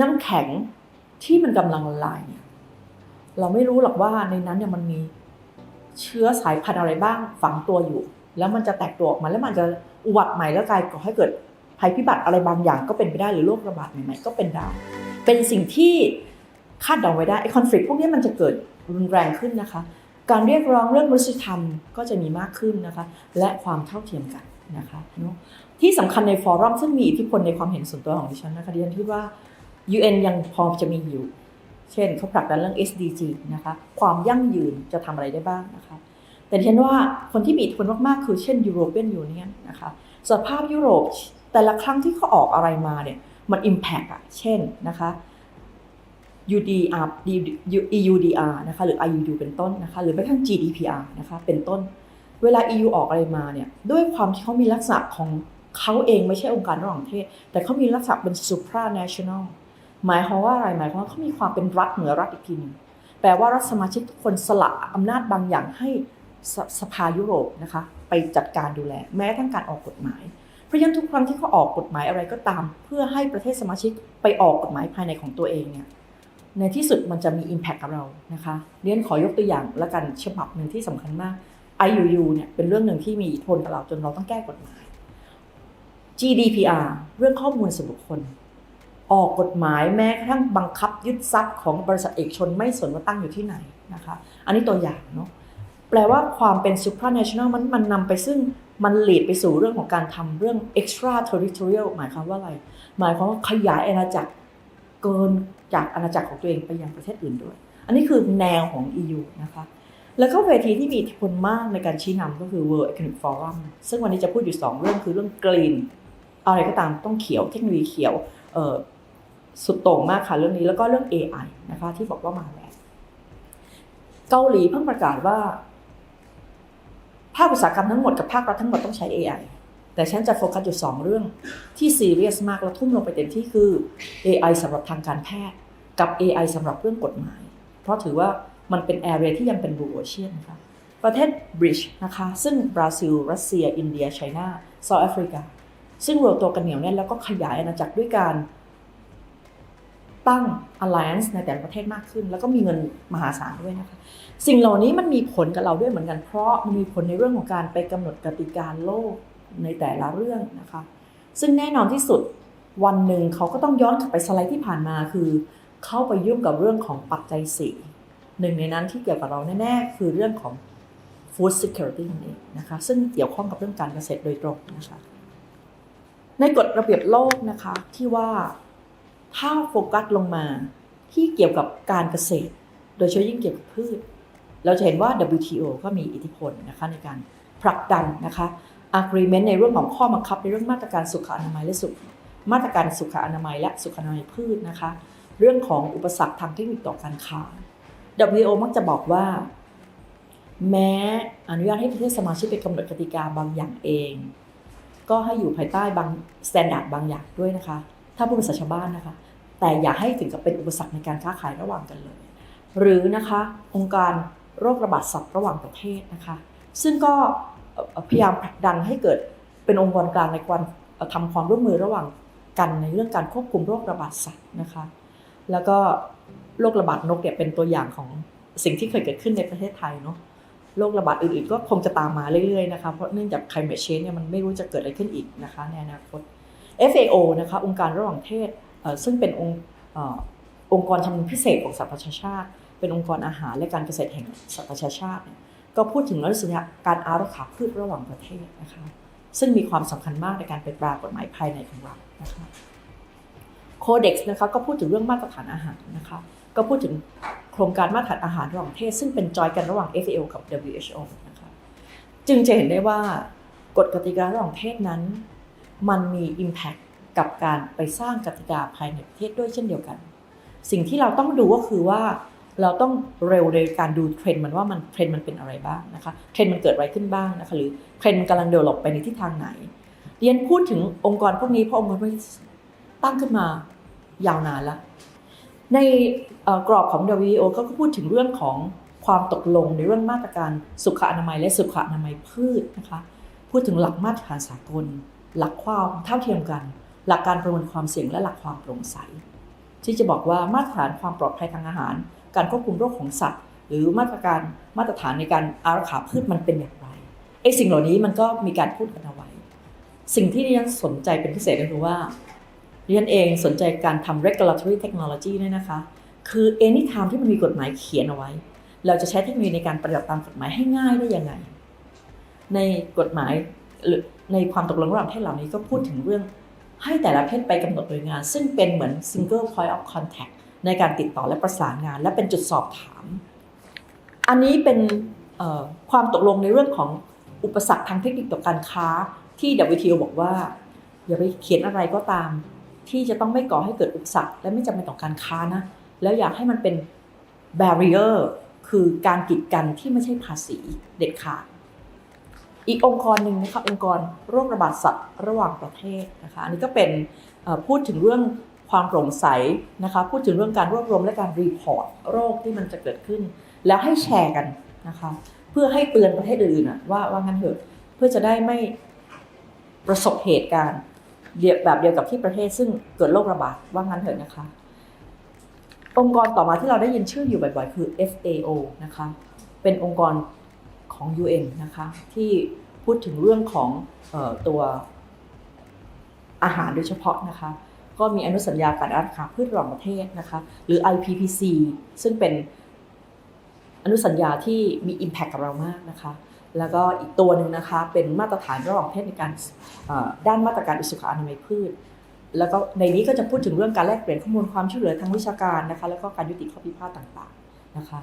น้ำแข็งที่มันกำลังละลายเนี่ยเราไม่รู้หรอกว่าในนั้นเนี่ยมันมีเชื้อสายพันธุ์อะไรบ้างฝังตัวอยู่ แล้วมันจะแตกตัวออกมาแล้วมันจะอุบัติใหม่แล้วกลายก่อให้เกิดภัยพิบัติอะไรบางอย่างก็เป็นไปได้หรือโรคระบาดใหม่ๆก็เป็นได้เป็นสิ่งที่คาดเดาไว้ได้ไอ้คอน FLICT พวกนี้มันจะเกิดรุนแรงขึ้นนะคะ การเรียกร้องเรื่องมนุษยธรรมก็จะมีมากขึ้นนะคะ และความเท่าเทียมกันนะคะที่สำคัญในฟอรัมซึ่งมีอิทธิพลในความเห็นส่วนตัวของดิฉันนะคะดิฉันคิดว่า UN ยังพอจะมีอยู่ เช่นเขาผลักดันเรื่อง SDG นะคะ ความยั่งยืนจะทำอะไรได้บ้างนะคะ แต่ดิฉันว่าคนที่มีอิทธิพลมากๆ คือเช่น European Union นะคะ สภาพยุโรปแต่ละครั้งที่เขาออกอะไรมาเนี่ย มัน impact อะเช่นนะคะ UDR EUDR นะคะหรือ IUU เป็นต้นนะคะ หรือแม้กระทั่ง GDPR นะคะเป็นต้น เวลา EU ออกอะไรมาเนี่ย ด้วยความที่เขามีลักษณะของเขาเองไม่ใช่องค์การระหว่างประเทศ แต่เขามีลักษณะเป็น supranational หมายความว่าอะไรหมายความว่าเขามีความเป็นรัฐเหนือรัฐอีกทีหนึงแปลว่ารัฐสมาชิกทุกคนสละอำนาจบางอย่างให้สสภายุโรปนะคะไปจัดการดูแล แม้ทั้งการออกกฎหมาย เพราะฉะนั้นทุกครั้งที่เขาออกกฎหมายอะไรก็ตาม เพื่อให้ประเทศสมาชิกไปออกกฎหมายภายในของตัวเองเนี่ยในที่สุดมันจะมี Impact กับเรานะคะเรียนขอยกตัวอย่างละกันฉบับหนึ่งที่สำคัญมาก IUU เนี่ยเป็นเรื่องหนึ่งที่มีอิทธิพลกับเราจนเราต้องแก้กฎหมาย GDPR เรื่องข้อมูลส่วนบุคคล ออกกฎหมายแม้กระทั่งบังคับยึดทรัพย์ของบริษัทเอกชนไม่สนว่าตั้งอยู่ที่ไหนนะคะอันนี้ตัวอย่างเนาะแปลว่าความเป็น supranational มันมันนำไปซึ่งมันหลีดไปสู่เรื่องของการทำเรื่อง extra territorial หมายความว่าอะไร หมายความว่าขยายอาณาจักรเกินจากอาณาจักรของตัวเองไปยังประเทศอื่นด้วย อันนี้คือแนวของ EU นะคะแล้วก็เวทีที่มีอิทธิพลมากในการชี้นำก็คือ World Economic Forum ซึ่งวันนี้จะพูดอยู่ 2 เรื่องคือเรื่อง Green อะไรก็ตามต้องเขียวเทคโนโลยีเขียวเอ่อ สุดโต่งมากค่ะเรื่องนี้แล้วก็เรื่อง AI นะคะ ที่บอกว่ามาแล้วเกาหลีเพิ่งประกาศว่าภาคอุตสาหกรรมทั้งหมดกับภาครัฐทั้งหมดต้องใช้ AI แต่ฉันจะโฟกัสอยู่ 2 เรื่องที่ซีเรียสมากแล้วทุ่มลงไปเต็มที่คือ AI สำหรับทางการแพทย์ กับ AI สำหรับเรื่องกฎหมาย เพราะถือว่ามันเป็นแอเรียที่ยังเป็นบูโอเชียนนะคะประเทศบริชนะคะ ซึ่งบราซิล รัสเซีย อินเดียไชน่าเซาท์แอฟริกา ซึ่งรวมตัวกันเหนียวแน่นแล้วก็ขยายอาณาจักรด้วยการ ตั้ง alliance ในแต่ละประเทศมากขึ้น แล้วก็มีเงินมหาศาลด้วยนะคะสิ่งเหล่านี้มันมีผลกับเราด้วยเหมือนกัน เพราะมันมีผลในเรื่องของการไปกำหนดกติกาโลกในแต่ละเรื่องนะคะ ซึ่งแน่นอนที่สุดวันหนึ่งเขาก็ต้องย้อนกลับไปสไลด์ที่ผ่านมาคือ เข้าไปยุ่งกับเรื่องของปัจจัยสี่หนึ่งในนั้นที่เกี่ยวกับเราแน่ๆ คือเรื่องของ food security นั่นะคะซึ่งเกี่ยวข้องกับเรื่องการเกษตรโดยตรงนะคะในกฎระเบียบโลกนะคะที่ว่า ถ้าโฟกัสลงมาที่เกี่ยวกับการเกษตร โดยเฉพาะยิ่งเกี่ยวกับพืช เราจะเห็นว่า WTO ก็มีอิทธิพลนะคะในการผลักดันนะคะ agreement ในเรื่องของข้อบังคับในเรื่องมาตรการสุขอนามัยและสุขมาตรการสุขอนามัยและสุขอนามัยพืชนะคะ เรื่องของอุปสรรคทางเทคนิคต่อการค้า WTO มักจะบอกว่า แม้อนุญาตให้ประเทศสมาชิกไปกำหนดกติกาบางอย่างเอง ก็ให้อยู่ภายใต้บางสแตนดาร์ดบางอย่างด้วยนะคะ ถ้าพูดภาษาชาวบ้านนะคะ แต่อย่าให้ถึงกับเป็นอุปสรรคในการค้าขายระหว่างกันเลย หรือนะคะองค์การโรคระบาดสัตว์ระหว่างประเทศนะคะ ซึ่งก็พยายามผลักดันให้เกิดเป็นองค์กรกลางในการทำความร่วมมือระหว่างกันในเรื่องการควบคุมโรคระบาดสัตว์นะคะ แล้วก็โรคระบาดนกเนี่ยเป็นตัวอย่างของสิ่งที่เคยเกิดขึ้นในประเทศไทยเนาะโรคระบาดอื่นๆ ก็คงจะตามมาเรื่อยๆนะคะ เพราะเนื่องจาก climate change เนี่ยมันไม่รู้จะเกิดอะไรขึ้นอีกนะคะในอนาคต FAO นะคะองค์การระหว่างประเทศซึ่งเป็นองค์องค์กรทำพิเศษของสหประชาชาติ เป็นองค์กรอาหารและการเกษตรแห่งสหประชาชาติเนี่ยก็พูดถึงเรื่องการอารักขาพืชระหว่างประเทศนะคะซึ่งมีความสำคัญมากในการเป็นปรากฎหมายภายในของเรานะคะโคเด็กซ์นะคะก็พูดถึงเรื่องมาตรฐานอาหารนะคะก็พูดถึงโครงการมาตรฐานอาหารระหว่างประเทศ ซึ่งเป็นจอยกันระหว่าง FAO กับ WHO นะคะจึงจะเห็นได้ว่ากฎกติการะหว่างประเทศนั้น มันมี Impact กับการไปสร้างกติกาภายในประเทศด้วยเช่นเดียวกัน สิ่งที่เราต้องดูก็คือว่าเราต้องเร็วในการดูเทรนด์มันว่ามันเทรนด์มันเป็นอะไรบ้างนะคะเทรนด์มันเกิดอะไรขึ้นบ้างนะคะหรือเทรนด์กำลังเดเวลลอปไปในทิศทางไหนเรียนพูดถึงองค์กรพวกนี้เพราะองค์กรพวกนี้ตั้งขึ้นมายาวนานแล้ว ในกรอบของ WTO ก็พูดถึงเรื่องของความตกลงในเรื่องมาตรการสุขอนามัยและสุขอนามัยพืชนะคะพูดถึงหลักมาตรฐานสากล หลักความเท่าเทียมกัน หลักการประเมินความเสี่ยงและหลักความโปร่งใส ที่จะบอกว่ามาตรฐานความปลอดภัยทางอาหาร การควบคุมโรคของสัตว์ หรือมาตรการมาตรฐานในการอารักขาพืชมันเป็นอย่างไรไอ้สิ่งเหล่านี้มันก็มีการพูดกันเอาไว้ สิ่งที่ดิฉันสนใจเป็นพิเศษก็คือว่าดิฉันเองสนใจการทำ regulatory technology ด้วยนะคะ คือ anytime ที่มันมีกฎหมายเขียนเอาไว้ เราจะใช้เทคโนโลยีในการปฏิบัติตามกฎหมายให้ง่ายได้ยังไง ในกฎหมาย ในความตกลงระหว่างเทศเหล่านี้ก็พูดถึงเรื่องให้แต่ละเทศไปกำหนดโดยงาน ซึ่งเป็นเหมือน single point of contact ในการติดต่อและประสานงาน และเป็นจุดสอบถาม อันนี้เป็นความตกลงในเรื่องของอุปสรรคทางเทคนิคต่อการค้าที่ WTO บอกว่า อย่าไปเขียนอะไรก็ตาม ที่จะต้องไม่ก่อให้เกิดอุปสรรคและไม่จำเป็นต่อการค้านะ แล้วอยากให้มันเป็น barrier คือการกีดกันที่ไม่ใช่ภาษีเด็ดขาด อีกองค์กรหนึ่งนะคะองค์กรโรคระบาดสัตว์ระหว่างประเทศนะคะอันนี้ก็เป็นพูดถึงเรื่องความโปร่งใสนะคะพูดถึงเรื่องการรวบรวมและการรีพอร์ตโรคที่มันจะเกิดขึ้น แล้วให้แชร์กันนะคะเพื่อให้เตือนประเทศอื่นๆอะว่าว่างั้นเถอะเพื่อจะได้ไม่ประสบเหตุการณ์เดียวแบบเดียวกับที่ประเทศซึ่งเกิดโรคระบาดว่างั้นเถอะนะคะ องค์กรต่อมาที่เราได้ยินชื่ออยู่บ่อยๆ คือ FAO นะคะเป็นองค์กร ของ UN นะคะที่พูดถึงเรื่องของออตัวอาหารโดยเฉพาะนะคะก็มีอนุสัญญาการอาราคาพืชระหว่างประเทศนะคะหรือ IPPC ซึ่งเป็นอนุสัญญาที่มี Impact กับเรามากนะคะแล้วก็อีกตัวหนึ่งนะคะเป็นมาตรฐานระหว่างประเทศในการด้านมาตรการอุตสาหอนามัยพืช แล้วก็ในนี้ก็จะพูดถึงเรื่องการแลกเปลี่ยนข้อมูลความช่วยเหลือทางวิชาการนะคะแล้วก็การยุติข้อพิพาทต่างๆนะคะ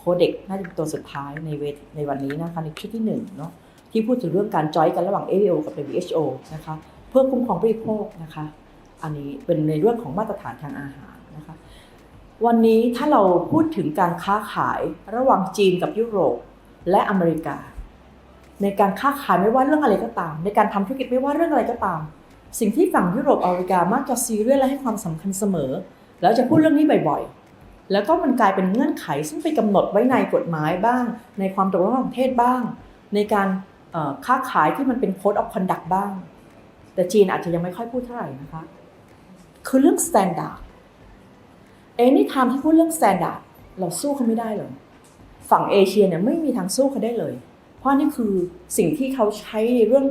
โคเด็กน่าจะเป็นตัวสุดท้ายในเวทในวันนี้นะคะในคลิปที่หนึ่งเนาะที่พูดถึงเรื่องการจอยกันระหว่าง AVO กับ WHO นะคะเพื่อคุ้มครองผู้บริโภคนะคะอันนี้เป็นในเรื่องของมาตรฐานทางอาหารนะคะวันนี้ถ้าเราพูดถึงการค้าขายระหว่างจีนกับยุโรปและอเมริกา ในการค้าขายไม่ว่าเรื่องอะไรก็ตาม ในการทำธุรกิจไม่ว่าเรื่องอะไรก็ตาม สิ่งที่ฝั่งยุโรปอเมริกามักจะซีเรียสและให้ความสำคัญเสมอ แล้วจะพูดเรื่องนี้บ่อยๆ แล้วก็มันกลายเป็นเงื่อนไข ซึ่งไปกำหนดไว้ในกฎหมายบ้าง ในความตกลงระหว่างประเทศบ้าง ในการค้าขายที่มันเป็น code of conduct บ้าง แต่จีนอาจจะยังไม่ค่อยพูดเท่าไหร่นะคะ คือเรื่อง standard เอนี่ทามที่พูดเรื่อง standard เราสู้เขาไม่ได้เลย ฝั่งเอเชียเนี่ยไม่มีทางสู้เขาได้เลย เพราะนี่คือสิ่งที่เขาใช้ในเรื่อง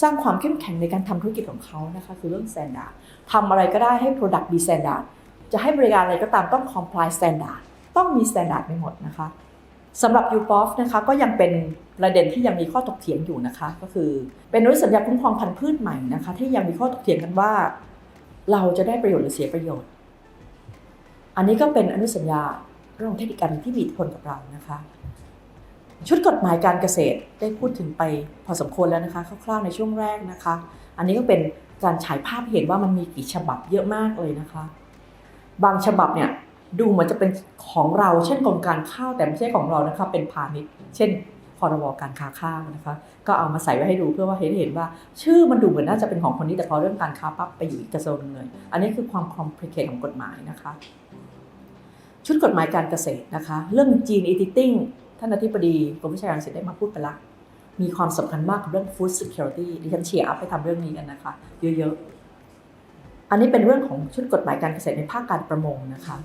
สร้างความเข้มแข็งในการทำธุรกิจของเขานะคะ คือเรื่อง standard ทำอะไรก็ได้ให้ product มี standard จะให้บริการอะไรก็ตามต้อง comply standard ต้องมี standard ไปหมดนะคะสำหรับ u p o f นะคะก็ยังเป็นประเด็นที่ยังมีข้อถกเถียงอยู่นะคะ ก็คือเป็นอนุสัญญาคุ้มครองพันธุ์พืชใหม่นะคะ ที่ยังมีข้อถกเถียงกันว่า เราจะได้ประโยชน์หรือเสียประโยชน์ อันนี้ก็เป็นอนุสัญญาเรื่องเทคนิคการที่มีอิทธิพลกับเรานะคะ ชุดกฎหมายการเกษตรได้พูดถึงไปพอสมควรแล้วนะคะคร่าวๆในช่วงแรกนะคะ อันนี้ก็เป็นการฉายภาพเห็นว่ามันมีกี่ฉบับเยอะมากเลยนะคะ บางฉบับเนี่ยดูเหมือนจะเป็นของเราเช่นกรมการข้าวแต่ไม่ใช่ของเรานะคะเป็นพาณิชย์เช่นพรบการค้าข้าวนะคะ ก็เอามาใส่ไว้ให้ดูเพื่อว่าเห็นเห็นว่า ชื่อมันดูเหมือนน่าจะเป็นของคนนี้แต่พอเรื่องการค้าปั๊บไปอยู่อีกกระทรวงนึงเลย อันนี้คือความคอมพลีเคทของกฎหมายนะคะ ชุดกฎหมายการเกษตรนะคะ เรื่อง gene editing ท่านอธิบดีกรมวิชาการเกษตรได้มาพูดไปละมีความสำคัญมากกับเรื่อง food security ดิฉันเชียร์อัพให้ทำเรื่องนี้กันนะคะ เยอะๆ อันนี้เป็นเรื่องของชุดกฎหมายการเกษตรในภาคการประมงนะคะ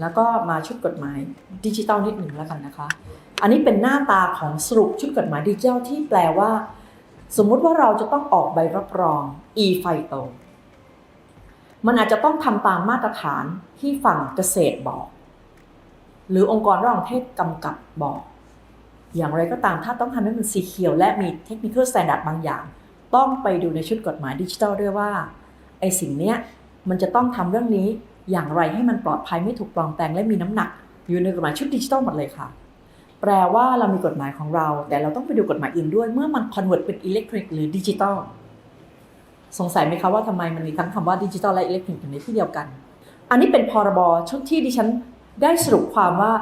แล้วก็มาชุดกฎหมายดิจิทัลนิดหนึ่งแล้วกันนะคะ อันนี้เป็นหน้าตาของสรุปชุดกฎหมายดิจิทัลที่แปลว่า สมมุติว่าเราจะต้องออกใบรับรอง e f i t o มันอาจจะต้องทำตามมาตรฐานที่ฝั่งเกษตรบอก หรือองค์กรระหว่างประเทศกำกับบอก อย่างไรก็ตามถ้าต้องทำให้มันสีเขียว และมีเทคนิค a l สแตนดาร์ดบางอย่าง ต้องไปดูในชุดกฎหมายดิจิทัลด้วยว่า อ้สิ่งเนี้ยมันจะต้องทำเรื่องนี้อย่างไรให้มันปลอดภัยไม่ถูกปลอมแปลงและมีน้ำหนัก อยู่ในกฎหมายชุดดิจิทัลหมดเลยค่ะ แปลว่าเรามีกฎหมายของเรา แต่เราต้องไปดูกฎหมายอื่นด้วย เมื่อมันคอนเวิร์ตเป็นอิเล็กทริกหรือดิจิทัลสงสัยไหมคะว่าทำไมมันมีทั้งคำว่าดิจิทัลและอิเล็กทริกอยู่ในที่เดียวกัน อันนี้เป็นพรบชุดที่ดิฉันได้สรุปความว่า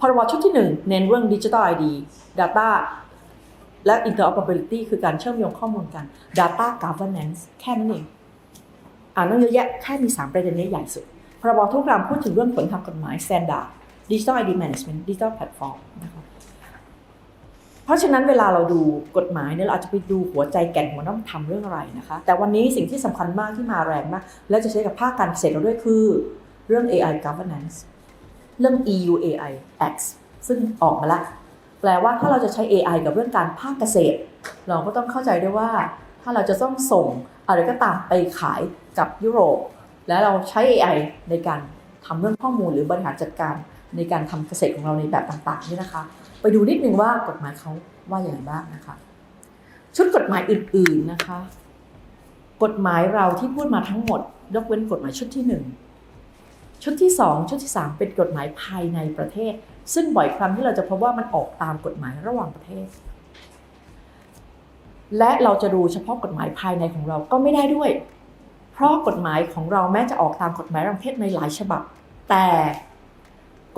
พรบชุดที่ 1 เน้นเรื่องดิจิทัล ID Data และ Interoperability คือการเชื่อมโยงข้อมูลกัน Data Governance แค่นั้นเอง อ่านเรื่องเยอะแยะแค่มี 3 ประเด็นนี้ใหญ่สุดพรบทุกรามพูดถึงเรื่องผลทางกฎหมาย Standard Digital ID Management Digital Platform นะคะเพราะฉะนั้นเวลาเราดูกฎหมายเนี่ยเราอาจจะไปดูหัวใจแก่นของมันต้องทำเรื่องอะไรนะคะ แต่วันนี้สิ่งที่สำคัญมากที่มาแรงมาก และจะใช้กับภาคการเกษตรเราด้วยคือเรื่อง AI governance เรื่อง EU AI Act ซึ่งออกมาแล้วแปลว่าถ้าเราจะใช้ AI กับเรื่องการภาคเกษตร เราก็ต้องเข้าใจด้วยว่า ถ้าเราจะต้องส่งอะไรก็ตามไปขาย กับยุโรป แล้วเราใช้ AI ในการทำเรื่องข้อมูลหรือบริหารจัดการในการทำเกษตรของเราในแบบต่างๆนี่นะคะ ไปดูนิดนึงว่ากฎหมายเขาว่าอย่างไรบ้างนะคะ ชุดกฎหมายอื่น ๆนะคะ กฎหมายเราที่พูดมาทั้งหมด ยกเว้นกฎหมายชุดที่หนึ่งชุดที่สองชุดที่สามเป็นกฎหมายภายในประเทศ ซึ่งบ่อยครั้งที่เราจะพบว่ามันออกตามกฎหมายระหว่างประเทศ และเราจะดูเฉพาะกฎหมายภายในของเราก็ไม่ได้ด้วย ราะกฎหมายของเราแม้จะออกตามกฎหมายระหว่างประเทศในหลายฉบับ แต่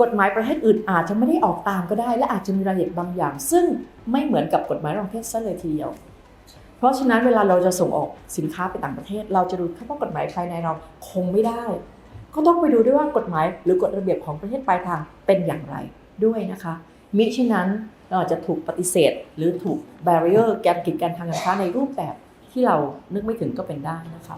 กฎหมายประเทศอื่นอาจจะไม่ได้ออกตามก็ได้ และอาจจะมีรายละเอียดบางอย่าง ซึ่งไม่เหมือนกับกฎหมายระหว่างประเทศซะเลยทีเดียว เพราะฉะนั้นเวลาเราจะส่งออกสินค้าไปต่างประเทศ เราจะดูเฉพาะกฎหมายภายในเราคงไม่ได้ ก็ต้องไปดูด้วยว่ากฎหมายหรือกฎระเบียบของประเทศปลายทางเป็นอย่างไรด้วยนะคะมิฉะนั้นเราอาจจะถูกปฏิเสธ หรือถูก barrier แกนกิจการทางการค้าในรูปแบบที่เรานึกไม่ถึงก็เป็นได้นะคะ